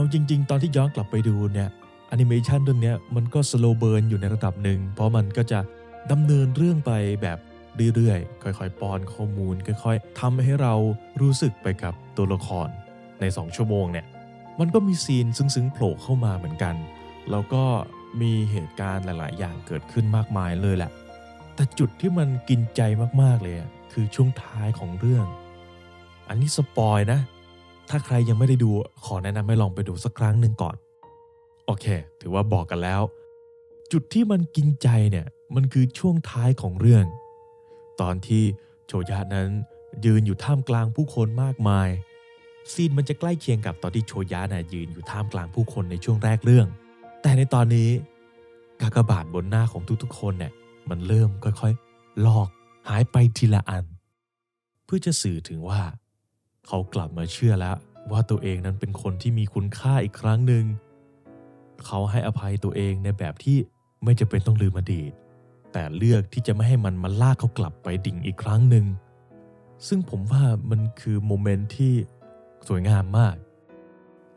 เอาจริง ๆ ตอนที่ย้อนกลับไปดูเนี่ยแอนิเมชันเรื่องเนี้ยมันก็สโลเบิร์นอยู่ในระดับหนึ่ง เพราะมันก็จะดำเนินเรื่องไปแบบเรื่อยๆ ค่อยๆ ป้อนข้อมูล ค่อยๆทำให้เรารู้สึกไปกับตัวละครใน 2 ชั่วโมงเนี่ย มันก็มีซีนซึ้งๆ โผล่เข้ามาเหมือนกัน แล้วก็มีเหตุการณ์หลาย ๆ อย่างเกิดขึ้นมากมายเลยแหละ แต่จุดที่มันกินใจมากๆเลย คือช่วงท้ายของเรื่อง อันนี้สปอยนะ ถ้าใครยังไม่ได้ดูขอแนะนำให้ลองไปดูสักครั้งหนึ่งก่อน โอเค ถือว่าบอกกันแล้ว จุดที่มันกินใจเนี่ย มันคือช่วงท้ายของเรื่อง ตอนที่โชยะนั้นยืนอยู่ท่ามกลางผู้คนมากมาย ซีนมันจะใกล้เคียงกับตอนที่โชยะน่ะยืนอยู่ท่ามกลางผู้คนในช่วงแรกเรื่อง แต่ในตอนนี้ กากบาทบนหน้าของทุกๆ คนเนี่ยมันเริ่มค่อยๆ ลอกหายไปทีละอัน เพื่อจะสื่อถึงว่า เขากลับมาเชื่อแล้วว่าตัวเองนั้นเป็นคนที่มีคุณค่าอีกครั้งหนึ่ง เขาให้อภัยตัวเองในแบบที่ไม่จะเป็นต้องลืมอดีต แต่เลือกที่จะไม่ให้มันมาลากเขากลับไปดิ่งอีกครั้งหนึ่ง ซึ่งผมว่ามันคือโมเมนต์ที่สวยงามมาก